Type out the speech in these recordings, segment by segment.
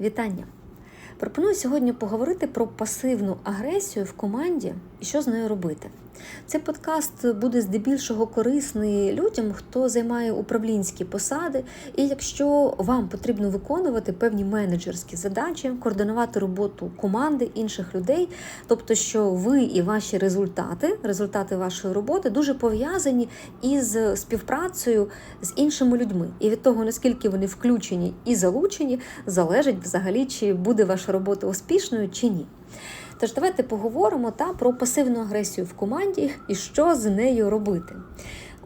Вітання! Пропоную сьогодні поговорити про пасивну агресію в команді і що з нею робити. Цей подкаст буде здебільшого корисний людям, хто займає управлінські посади, і якщо вам потрібно виконувати певні менеджерські задачі, координувати роботу команди інших людей, тобто, що ви і ваші результати, результати вашої роботи дуже пов'язані із співпрацею з іншими людьми. І від того, наскільки вони включені і залучені, залежить взагалі, чи буде ваша робота успішною чи ні. Тож давайте поговоримо та про пасивну агресію в команді і що з нею робити.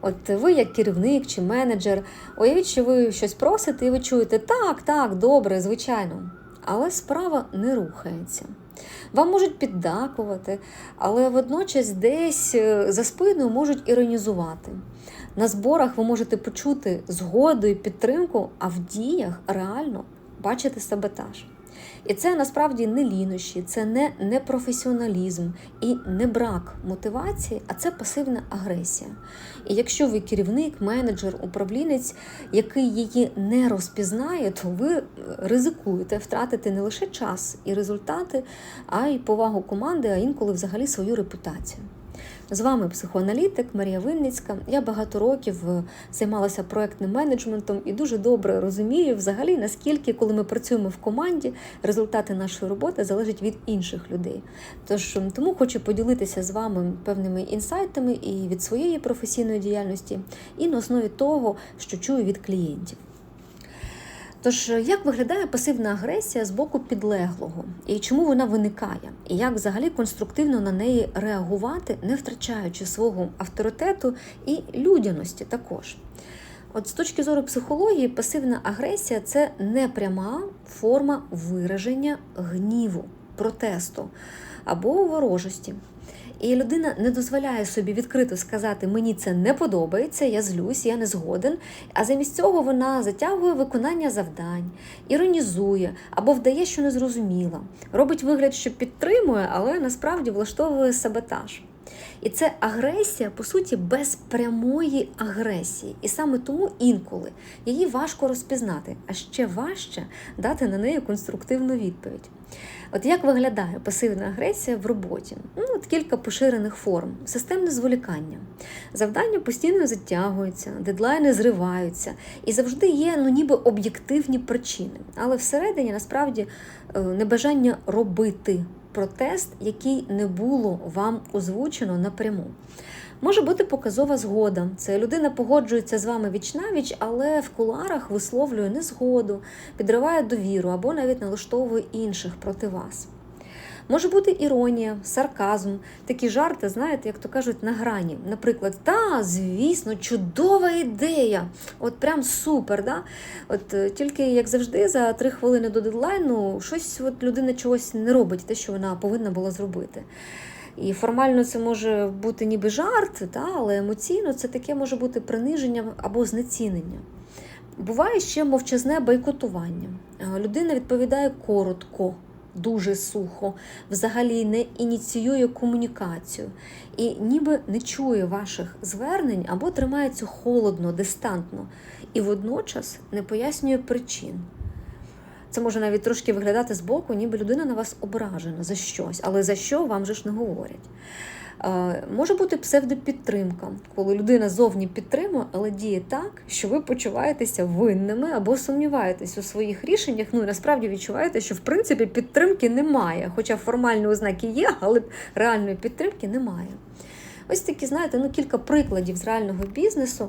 От ви, як керівник чи менеджер, уявіть, що ви щось просите, і ви чуєте так, так, добре, звичайно. Але справа не рухається. Вам можуть піддакувати, але водночас десь е, за спиною можуть іронізувати. На зборах ви можете почути згоду і підтримку, а в діях реально бачити саботаж. І це насправді не лінощі, це не непрофесіоналізм і не брак мотивації, а це пасивна агресія. І якщо ви керівник, менеджер, управлінець, який її не розпізнає, то ви ризикуєте втратити не лише час і результати, а й повагу команди, а інколи взагалі свою репутацію. З вами психоаналітик Марія Винницька. Я багато років е, займалася проектним менеджментом і дуже добре розумію, взагалі, наскільки, коли ми працюємо в команді, результати нашої роботи залежать від інших людей. Тож тому хочу поділитися з вами певними інсайтами і від своєї професійної діяльності, і на основі того, що чую від клієнтів. Тож, як виглядає пасивна агресія з боку підлеглого, і чому вона виникає, і як взагалі конструктивно на неї реагувати, не втрачаючи свого авторитету і людяності також? От з точки зору психології, пасивна агресія це непряма форма вираження гніву, протесту або ворожості. І людина не дозволяє собі відкрито сказати Мені це не подобається, я злюсь, я не згоден. А замість цього вона затягує виконання завдань, іронізує або вдає, що не зрозуміла, робить вигляд, що підтримує, але насправді влаштовує саботаж. І це агресія, по суті, без прямої агресії. І саме тому інколи її важко розпізнати, а ще важче дати на неї конструктивну відповідь. От як виглядає пасивна агресія в роботі? Ну, от Кілька поширених форм, системне зволікання. Завдання постійно затягуються, дедлайни зриваються, і завжди є ну, ніби об'єктивні причини. Але всередині насправді е, небажання робити протест, який не було вам озвучено напряму. Може бути показова згода. Це людина погоджується з вами віч навіч, але в куларах висловлює незгоду, підриває довіру або навіть налаштовує інших проти вас. Може бути іронія, сарказм, такі жарти, знаєте, як то кажуть, на грані. Наприклад, та, звісно, чудова ідея, от прям супер. да? От е, Тільки, як завжди, за три хвилини до дедлайну щось от людина чогось не робить, те, що вона повинна була зробити. І формально це може бути ніби жарт, та, але емоційно це таке може бути приниження або знецінення. Буває ще мовчазне бойкотування. Людина відповідає коротко, дуже сухо, взагалі не ініціює комунікацію і ніби не чує ваших звернень або тримається холодно, дистантно, і водночас не пояснює причин. Це може навіть трошки виглядати збоку, ніби людина на вас ображена за щось, але за що вам же ж не говорять. Може бути псевдопідтримка, коли людина зовні підтримує, але діє так, що ви почуваєтеся винними або сумніваєтесь у своїх рішеннях. Ну і насправді відчуваєте, що в принципі підтримки немає. Хоча формальні ознаки є, але реальної підтримки немає. Ось такі, знаєте, ну кілька прикладів з реального бізнесу.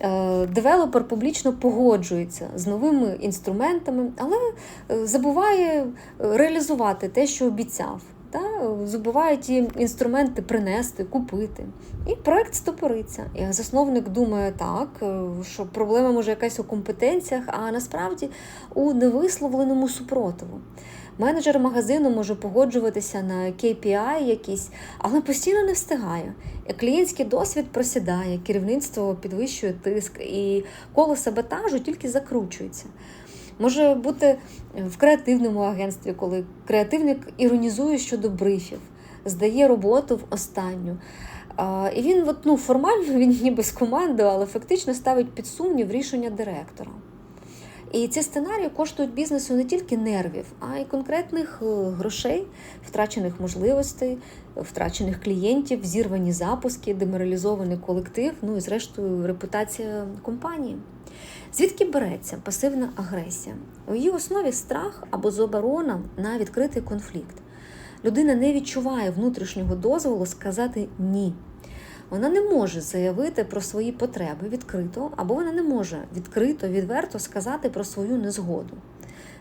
Е, девелопер публічно погоджується з новими інструментами, але е, забуває реалізувати те, що обіцяв. Та забуває ті інструменти принести, купити. І проект стопориться. І засновник думає так, е, що проблема може якась у компетенціях, а насправді у невисловленому супротиву. Менеджер магазину може погоджуватися на KPI якісь, але постійно не встигає. Клієнтський досвід просідає, керівництво підвищує тиск, і коло саботажу тільки закручується. Може бути в креативному агентстві, коли креативник іронізує щодо брифів, здає роботу в останню. І він от, ну, формально він ніби з командою, але фактично ставить під сумнів рішення директора. І ці сценарії коштують бізнесу не тільки нервів, а й конкретних е, грошей, втрачених можливостей, втрачених клієнтів, зірвані запуски, деморалізований колектив, ну і зрештою репутація компанії. Звідки береться пасивна агресія? У її основі страх або заборона на відкритий конфлікт. Людина не відчуває внутрішнього дозволу сказати ні. Вона не може заявити про свої потреби відкрито, або вона не може відкрито, відверто сказати про свою незгоду.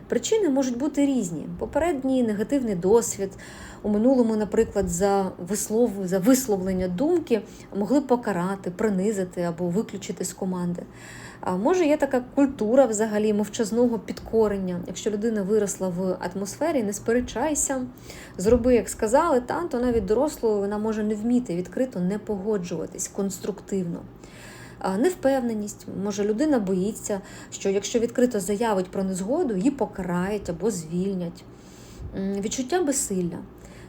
Причини можуть бути різні: попередній негативний досвід у минулому, наприклад, за вислов, за висловлення думки могли покарати, принизити або виключити з команди. Може, є така культура взагалі мовчазного підкорення. Якщо людина виросла в атмосфері, не сперечайся, зроби, як сказали, та то навіть дорослою вона може не вміти відкрито не погоджуватись конструктивно. Невпевненість, може людина боїться, що якщо відкрито заявить про незгоду, її покарають або звільнять. Відчуття безсилля.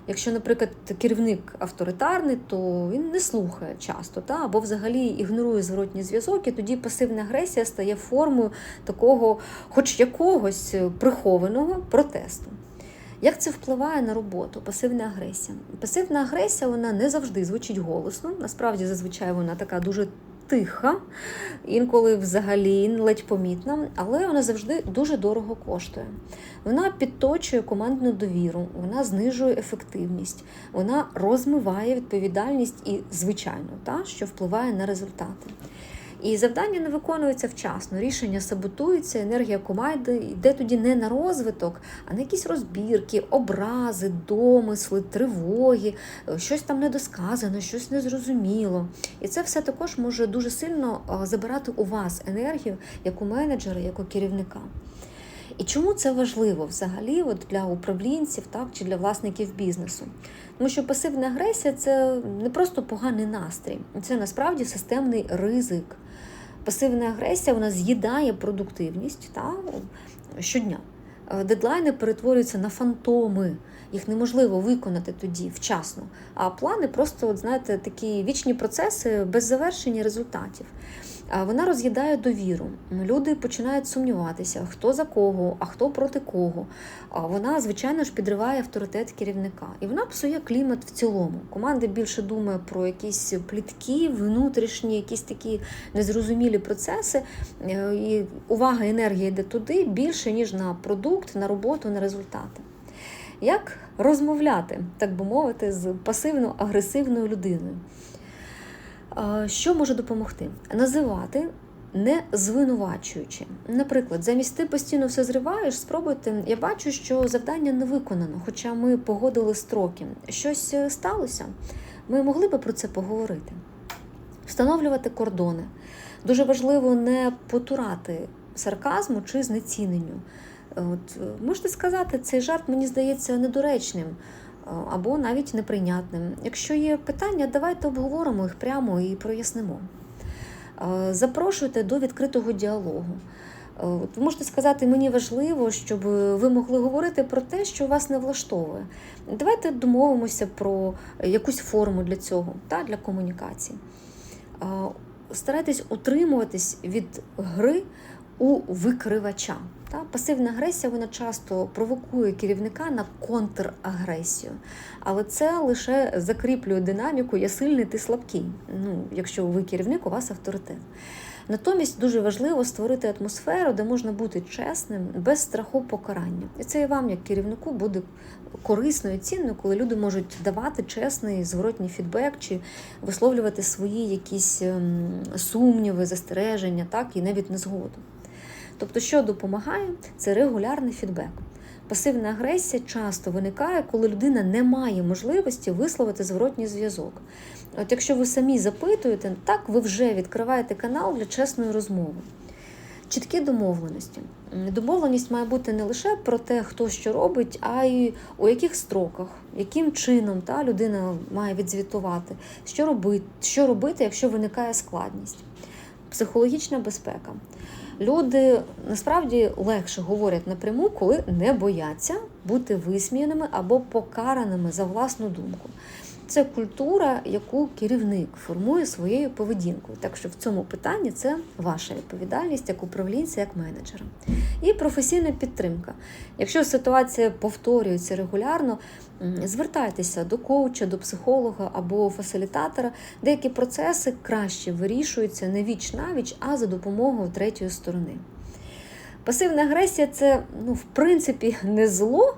Якщо, наприклад, керівник авторитарний, то він не слухає часто, та? або взагалі ігнорує зворотній зв'язок, і тоді пасивна агресія стає формою такого, хоч якогось прихованого протесту. Як це впливає на роботу? Пасивна агресія? Пасивна агресія вона не завжди звучить голосно. Насправді, зазвичай вона така дуже тиха, інколи взагалі ледь помітна, але вона завжди дуже дорого коштує. Вона підточує командну довіру, вона знижує ефективність, вона розмиває відповідальність і, звичайно, та, що впливає на результати. І завдання не виконується вчасно, рішення саботується, енергія команди йде тоді не на розвиток, а на якісь розбірки, образи, домисли, тривоги, щось там недосказано, щось незрозуміло. І це все також може дуже сильно забирати у вас енергію як у менеджера, як у керівника. І чому це важливо взагалі от для управлінців так, чи для власників бізнесу? Тому що пасивна агресія це не просто поганий настрій, це насправді системний ризик. Пасивна агресія вона з'їдає продуктивність та, щодня. Дедлайни перетворюються на фантоми, їх неможливо виконати тоді вчасно. А плани просто, от, знаєте, такі вічні процеси без завершення результатів. Вона роз'їдає довіру. Люди починають сумніватися, хто за кого, а хто проти кого. Вона, звичайно ж, підриває авторитет керівника. І вона псує клімат в цілому. Команда більше думає про якісь плітки, внутрішні, якісь такі незрозумілі процеси. Е, і увага, енергія йде туди більше, ніж на продукт, на роботу, на результати. Як розмовляти, так би мовити, з пасивно-агресивною людиною? Що може допомогти? Називати не звинувачуючи. Наприклад, замість ти постійно все зриваєш, спробуйте. Я бачу, що завдання не виконано, хоча ми погодили строки. Щось е, сталося. Ми могли би про це поговорити. Встановлювати кордони. Дуже важливо не потурати сарказму чи знеціненню. От, е, Можете сказати, цей жарт мені здається недоречним або навіть неприйнятним. Якщо є питання, давайте обговоримо їх прямо і прояснимо. Запрошуйте до відкритого діалогу. Ви можете сказати, мені важливо, щоб ви могли говорити про те, що вас не влаштовує. Давайте домовимося про якусь форму для цього, та, для комунікації. Старайтесь утримуватись від гри у викривача. Та? Пасивна агресія вона часто провокує керівника на контрагресію, але це лише закріплює динаміку Я сильний, ти слабкий. Ну, Якщо ви керівник, у вас авторитет. Натомість дуже важливо створити атмосферу, де можна бути чесним, без страху покарання. І це і вам, як керівнику, буде корисно і цінно, коли люди можуть давати чесний зворотній фідбек чи висловлювати свої якісь ем, сумніви, застереження, так і навіть незгоду. Тобто, що допомагає, це регулярний фідбек. Пасивна агресія часто виникає, коли людина не має можливості висловити зворотній зв'язок. От якщо ви самі запитуєте, так ви вже відкриваєте канал для чесної розмови. Чіткі домовленості. Домовленість має бути не лише про те, хто що робить, а й у яких строках, яким чином та людина має відзвітувати, що робити, що робити, якщо виникає складність. Психологічна безпека. Люди насправді легше говорять напряму, коли не бояться бути висміяними або покараними за власну думку. Це культура, яку керівник формує своєю поведінкою. Так що в цьому питанні це ваша відповідальність як управлінця, як менеджера. І професійна підтримка. Якщо ситуація повторюється регулярно, звертайтеся до коуча, до психолога або фасилітатора. Деякі процеси краще вирішуються не віч навіч, а за допомогою третьої сторони. Пасивна агресія це, ну, в принципі, не зло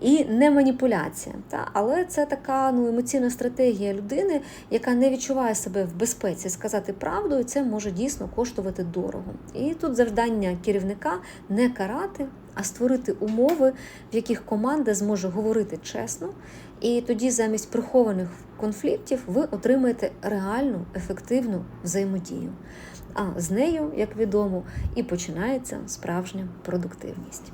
і не маніпуляція. Та? Але це така ну, емоційна стратегія людини, яка не відчуває себе в безпеці сказати правду, і це може дійсно коштувати дорого. І тут завдання керівника не карати, а створити умови, в яких команда зможе говорити чесно, і тоді замість прихованих конфліктів ви отримаєте реальну ефективну взаємодію. А з нею, як відомо, і починається справжня продуктивність.